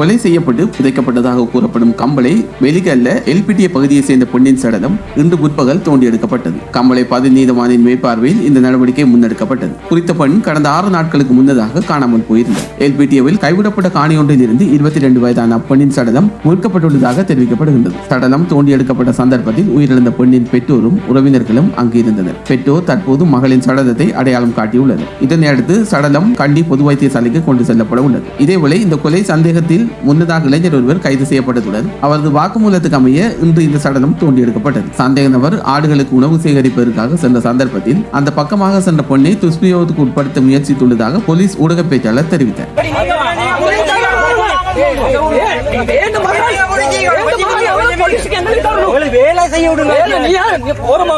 கொலை செய்யப்பட்டு புதைக்கப்பட்டதாக கூறப்படும் கம்பளை வெளிகல்ல எல்பிட்டிய பகுதியை சேர்ந்த பெண்ணின் சடலம் இன்று முற்பகல் தோண்டி எடுக்கப்பட்டது. கம்பளை பதிநீதவானின் மேற்பார்வையில் இந்த நடவடிக்கை முன்னெடுக்கப்பட்டது. குறித்த பெண் கடந்த ஆறு நாட்களுக்கு முன்னதாக காணாமல் போயிருந்தார். எல்பிட்டியவில் கைவிடப்பட்ட காணி ஒன்றில் இருந்து இருபத்தி ரெண்டு வயதான அப்பெண்ணின் சடலம் மீட்கப்பட்டுள்ளதாக தெரிவிக்கப்படுகின்றது. சடலம் தோண்டி எடுக்கப்பட்ட சந்தர்ப்பத்தில் உயிரிழந்த பெண்ணின் பெற்றோரும் உறவினர்களும் அங்கு இருந்தனர் பெற்றோர் தற்போது மகளின் சடலத்தை அடையாளம் காட்டியுள்ளனர். இதனை அடுத்து சடலம் கண்டி பொது வைத்தியசாலைக்கு கொண்டு செல்லப்பட உள்ளது. இதேவேளை இந்த கொலை சந்தேகத்தில் முன்னதாக இளைஞர் ஒருவர் கைது செய்யப்பட்டதுடன் அவரது வாக்குமூலத்துக்கு அமைய இன்று இந்த சடலம் தோண்டி எடுக்கப்பட்டது சந்தேக நபர் ஆடுகளுக்கு உணவு சேகரிப்பதற்காக சென்ற சந்தர்ப்பத்தில் அந்த பக்கமாக சென்ற பெண்ணை துஷ்பிரயோகத்துக்கு உட்படுத்த முயற்சித்துள்ளதாக போலீஸ் ஊடக பேச்சாளர் தெரிவித்தார்.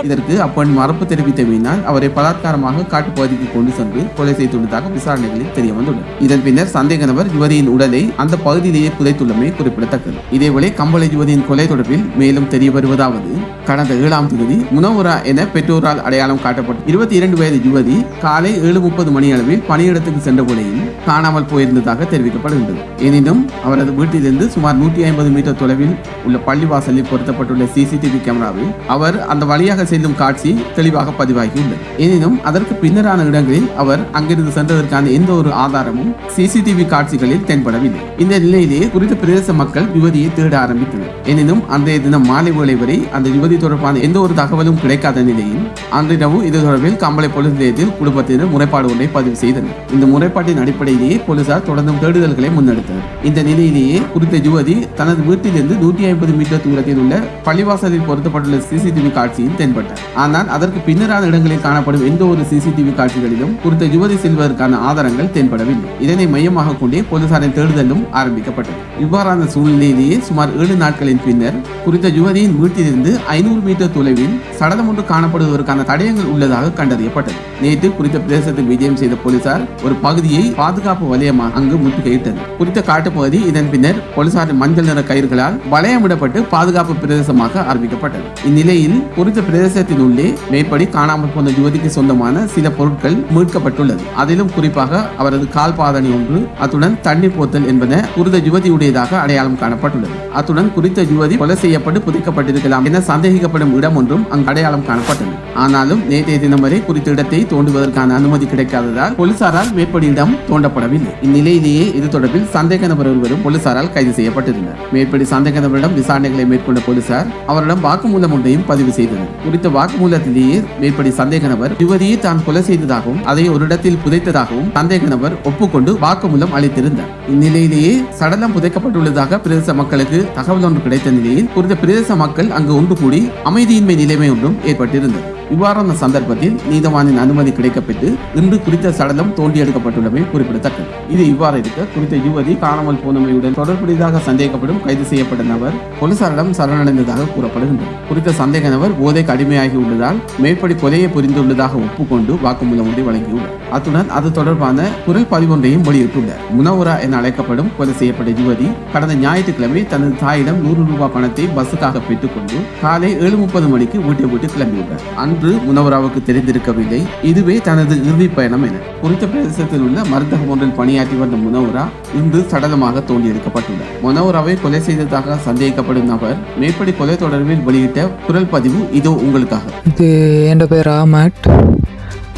இதற்கு அப்பெண் மறுப்பு தெரிவித்தமையினால் அவரை பலாத்காரமாக காட்டுப்பகுதிக்கு கொண்டு சென்று கொலை செய்துள்ளதாக விசாரணைகளில் தெரிய வந்துள்ளது இதன் பின்னர் சந்தேக நபர் யுவதியின் உடலை அந்த பகுதியிலேயே புதைத்துள்ளமை குறிப்பிடத்தக்கது. இதேவேளை கம்பளை யுவதியின் கொலை தொடர்பில் மேலும் தெரிய வருவதாவது கடந்த ஏழாம் தேதி முனவுரா என பெற்றோரால் அடையாளம் காட்டப்பட்ட இருபத்தி இரண்டு வயது யுவதி காலை ஏழு முப்பது மணி அளவில் பணியிடத்துக்கு சென்ற போலையில் காணாமல் போயிருந்ததாக தெரிவிக்கப்படுகின்றது. எனினும் அவரது வீட்டிலிருந்து சுமார் நூற்றி ஐம்பது மீட்டர் தொலைவில் உள்ள பள்ளிவாசலில் பொருத்தப்பட்டுள்ள சிசிடிவி கேமராவில் அவர் அந்த வழியாக செல்லும் காட்சி தெளிவாக பதிவாகியுள்ளது. எனினும் அதற்கு பின்னரான இடங்களில் அவர் அங்கிருந்து சென்றதற்கான எந்த ஒரு ஆதாரமும் சிசிடிவி காட்சிகளில் தென்படவில்லை. இந்த நிலையிலேயே குறித்த பிரதேச மக்கள் யுவதியை தேட ஆரம்பித்தனர். எனினும் அன்றைய தினம் மாலை வேலை வரை அந்த யுவதி தொடர்பான எந்த ஒரு தகவலும் கிடைக்காத நிலையில் அன்றிரவு இது தொடர்பில் கம்பளை போலீஸ் நிலையத்தில் குடும்பத்தினர் முறைப்பாடு ஒன்றை பதிவு செய்தனர். இந்த முறைப்பாட்டின் அடிப்படையிலேயே போலீசார் தொடர்ந்தும் தேடுதல்களை முன்னெடுத்தனர். இந்த நிலையிலேயே குறித்த யுவதி தனது வீட்டிலிருந்து நூற்றி ஐம்பது மீட்டர் தூரத்தில் உள்ள பள்ளிவாசலில் பொருத்தப்பட்டுள்ள சிசிடிவி காட்சியும் தென்பட்டது ஆனால் அதற்கு பின்னரான இடங்களில் காணப்படும் எந்த ஒரு சிசிடிவி காட்சிகளிலும் குறித்த யுவதி செல்வதற்கான ஆதாரங்கள் தென்படவில்லை. இதனை மையமாக கொண்டே போலீசாரின் தேடுதலும் ஆரம்பிக்கப்பட்டது. இவ்வாறான சூழ்நிலையிலேயே சுமார் ஏழு நாட்களின் பின்னர் குறித்த யுவதியின் வீட்டிலிருந்து ஐநூறு மீட்டர் தொலைவில் சடலம் ஒன்று காணப்படுவதற்கான தடயங்கள் உள்ளதாக கண்டறியப்பட்டது. நேற்று குறித்த பிரதேசத்தில் விஜயம் செய்த போலீசார் ஒரு பகுதியை பாதுகாப்பு வலயமாக அங்கு முற்றுகையிட்டனர். குறித்த காட்டுப்பகுதி இதன் பின்னர் போலீசாரின் மஞ்சள் நிற கயிறுகளால் வளையமிடப்பட்டு பாதுகாப்பு பிரதேசமாக அறிவிக்கப்பட்டது இந்நிலையில் குறித்த பிரதேசத்தின் உள்ளே மேற்படி காணாமல் போன யுவதிக்கு சொந்தமான சில பொருட்கள் மீட்கப்பட்டுள்ளது. அதிலும் குறிப்பாக அவரது கால் பாதணி ஒன்று அத்துடன் தண்ணீர் போத்தல் என்பன குறித்த யுவதியுடையதாக அடையாளம் காணப்பட்டுள்ளது. அத்துடன் குறித்த யுவதி கொலை செய்யப்பட்டு புதைக்கப்பட்டிருக்கலாம் என சந்தேகிக்கப்படும் இடம் ஒன்றும் அங்கு அடையாளம் காணப்பட்டது. ஆனாலும் நேற்றைய தினம் வரை குறித்த இடத்தை தோண்டுவதற்கான அனுமதி கிடைக்காததால் போலீசாரால் மேற்படி இடம் தோண்டப்படவில்லை. இந்நிலையிலேயே இது தொடர்பில் சந்தேக நபர் ஒருவரும் போலீசாரால் கைது செய்யப்பட்டிருந்தார் மேற்படி சந்தேக நபரிடம் விசாரணைகளை மேற்கொண்ட போலீசார் அவரிடம் வாக்கு வாக்குமூலம் ஒன்றையும் பதிவு செய்தது. குறித்த வாக்குமூலத்திலேயே மேற்படி சந்தேக நபர் யுவதியை தான் கொலை செய்ததாகவும் அதை ஒரு இடத்தில் புதைத்ததாகவும் சந்தேக நபர் ஒப்புக்கொண்டு வாக்குமூலம் அளித்திருந்தார். இந்நிலையிலேயே சடலம் புதைக்கப்பட்டுள்ளதாக பிரதேச மக்களுக்கு தகவல் ஒன்று கிடைத்த நிலையில் குறித்த பிரதேச மக்கள் அங்கு ஒன்று கூடி அமைதியின்மை நிலைமை ஒன்றும் ஏற்பட்டிருந்தது. இவ்வாறான சந்தர்ப்பத்தில் நீதவானின் அனுமதி கிடைக்கப்பட்டு இன்று குறித்த சடலம் தோண்டி எடுக்கப்பட்டுள்ளமை குறிப்பிடத்தக்கது. இது இவ்வாறு இருக்க குறித்த யுவதி காணாமல் போனமையுடன் தொடர்புடையதாக சந்தேகப்படும் கைது செய்யப்பட்ட நபர் போலீசாரிடம் சரணடைந்ததாக கூறப்படுகின்றது. குறித்த சந்தேக நபர் போதை கடுமையாகி உள்ளதால் மேற்படி கொலையை புரிந்துள்ளதாக ஒப்புக்கொண்டு வாக்குமூலம் ஒன்றை வழங்கியுள்ளார். அத்துடன் அது தொடர்பான குரல் பதிவொன்றையும் வெளியிட்டுள்ளார். முனவுரா என அழைக்கப்படும் கொலை செய்யப்பட்ட யுவதி கடந்த ஞாயிற்றுக்கிழமை தனது தாயிடம் நூறு ரூபாய் பணத்தை பஸ்ஸுக்காக பெற்றுக்கொண்டு காலை ஏழு முப்பது மணிக்கு வீட்டை விட்டு கிளம்பியுள்ளார். அன்று முனவராவுக்கு தெரிந்திருக்கவில்லை. இதுவே தனது இறுதி பயணம் என. குறித்த பிரதேசத்தில் உள்ள மருந்தகம் ஒன்றில் பணியாற்றி வந்த முனவரா இன்று சடலமாக தோண்டியெடுக்கப்பட்டுள்ளார். முனவராவை கொலை செய்ததாக சந்தேகிக்கப்படும் நபர் மேற்படி கொலை தொடர்பில் வெளியிட்ட குரல் பதிவு இதோ உங்களுக்காக. இது என் பேர் ஆமட்.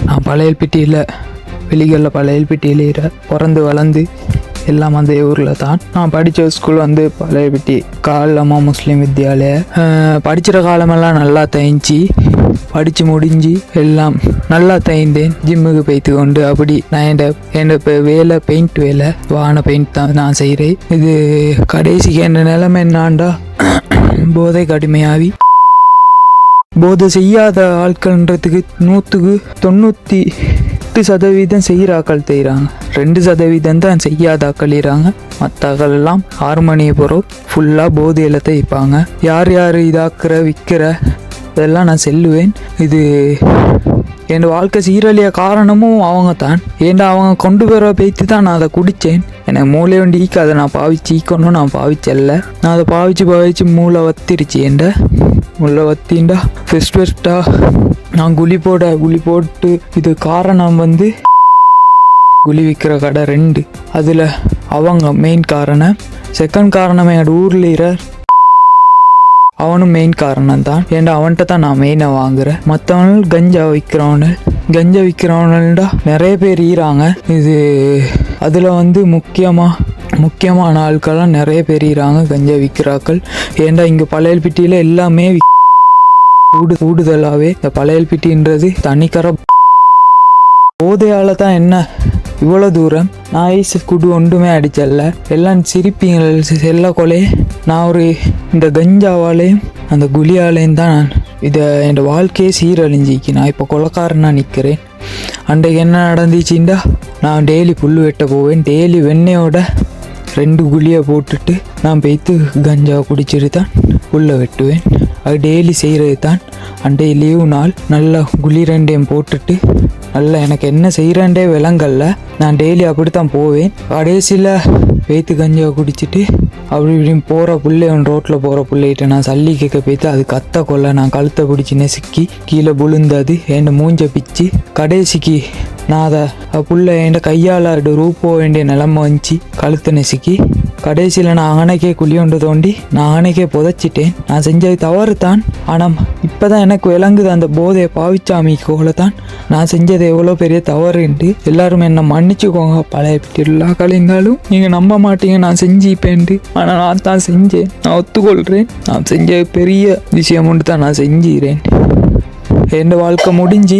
நான் பழையல்பிட்டியில் வெளிகளில் பழையல்பிட்டியில் இர பிறந்து வளர்ந்து எல்லாம் அந்த ஊரில் தான். நான் படித்த ஸ்கூல் வந்து பழையப்பட்டி காலம்மா முஸ்லீம் வித்யாலயா. படிக்கிற காலமெல்லாம் நல்லா தைஞ்சி படித்து முடிஞ்சு எல்லாம் நல்லா தைந்தேன் ஜிம்முக்கு போய்த்து கொண்டு அப்படி நான் என் என் இப்போ வேலை பெயிண்ட் வேலை வான பெயிண்ட் தான் நான் செய்கிறேன் இது கடைசிக்கு என் நிலைமை என்னாண்டா? போதை கடுமையாகி. போதை செய்யாத ஆட்கள்ன்றதுக்கு நூற்றுக்கு தொண்ணூற்றி எட்டு சதவீதம் செய்கிற ஆக்கள் செய்கிறாங்க ரெண்டு சதவீதம் தான் செய்யாத ஆக்கள் மற்ற ஆக்கள் எல்லாம் ஆறு மணியை போகிறோம் ஃபுல்லாக போதையில் தைப்பாங்க யார் யார் இதாக்குற விற்கிற இதெல்லாம் நான் செல்லுவேன். இது என் வாழ்க்கை சீரழிய காரணமும் அவங்க தான் ஏன்டா அவங்க கொண்டு வர பேத்து தான் நான் அதை குடித்தேன் எனக்கு மூளை வண்டி அதை நான் பாவிச்சு ஈக்கணும் நான் பாவிச்சல்ல. நான் அதை பாவிச்சு பாவிச்சு மூளை வத்திருச்சு. ஏன்டா மூளை வத்தின்டா ஃபெஸ்ட் ஃபெஸ்ட்டா நான் குழி போட குழி போட்டு இது காரணம் வந்து குழி விற்கிற கடை ரெண்டு. அதில் அவங்க மெயின் காரணம். செகண்ட் காரணம் எங்கள் ஊரில் இரு அவனும் மெயின் காரணம் தான் ஏன்டா அவன்கிட்ட தான் நான் மெயினை வாங்குறேன். மற்றவனும் கஞ்சா விற்கிறவனு கஞ்சா விற்கிறவனுடா நிறைய பேர் ஈறாங்க இது அதில் வந்து முக்கியமாக முக்கியமான ஆட்கள்லாம் நிறைய பேர் ஈறாங்க கஞ்சா விற்கிறாக்கள் ஏன்டா இங்கே பழையல்பிட்டியில் எல்லாமே விக்- கூடு கூடுதலாகவே இந்த பழையல்பிட்டின்றது தனிக்கர போதையால் தான் என்ன இவ்வளோ தூரம் நான் ஐஸ் குடு ஒன்றுமே அடிச்சல்ல எல்லாம் சிரிப்பீங்கள் செல்ல கொலை. நான் ஒரு இந்த கஞ்சாவாலேயும் அந்த குலியாலேயும் தான் நான் இதை என் வாழ்க்கையே சீரழிஞ்சிக்கு நான் இப்போ கொலக்காரனாக நிற்கிறேன். அன்றைக்கு என்ன நடந்துச்சுண்டா? நான் டெய்லி புல் வெட்ட போவேன். டெய்லி வெண்ணையோட ரெண்டு குழியை போட்டுட்டு நான் போய்த்து கஞ்சா குடிச்சிட்டு தான் புல்லை வெட்டுவேன். அது டெய்லி செய்கிறது தான். அண்டே லீவு நாள் நல்லா குழி ரெண்டையும் போட்டுட்டு நல்லா எனக்கு என்ன செய்கிறேன்டே விலங்கல்ல நான் டெய்லி அப்படி தான் போவேன். கடைசியில் பேத்து கஞ்சா குடிச்சிட்டு அப்படி இப்படின்னு போகிற பிள்ளை ஒன்று ரோட்டில் போகிற பிள்ளைகிட்ட நான் சல்லி கேட்க போய்த்து அது கத்த கொள்ள நான் கழுத்தை பிடிச்சி நெசுக்கி கீழே விழுந்தது. என் மூஞ்ச பிச்சு கடைசிக்கு நான் அதை புள்ள என் கையால் ரூப் போக வேண்டிய நிலம வந்துச்சு. கழுத்தை நெசுக்கி கடைசியில் நான் அங்கனைக்கே குழி தோண்டி நான் அங்கனைக்கே புதைச்சிட்டேன். நான் செஞ்சது தவறு தான் ஆனால் இப்போ தான் எனக்கு விளங்குது அந்த போதையை பாவிச்சாமி கோல தான் நான் செஞ்சது எவ்வளோ பெரிய தவறுன்ட்டு எல்லாரும் என்னை மன்னிச்சுக்கோங்க. பழைய எல்லா கலைந்தாலும் நீங்கள் நம்ப மாட்டீங்க நான் செஞ்சுப்பேன்ட்டு ஆனால் நான் தான் செஞ்சேன். நான் ஒத்துக்கொள்கிறேன் நான் செஞ்ச பெரிய விஷயம் ஒன்று தான் நான் செஞ்சுக்கிறேன் என் வாழ்க்கை முடிஞ்சு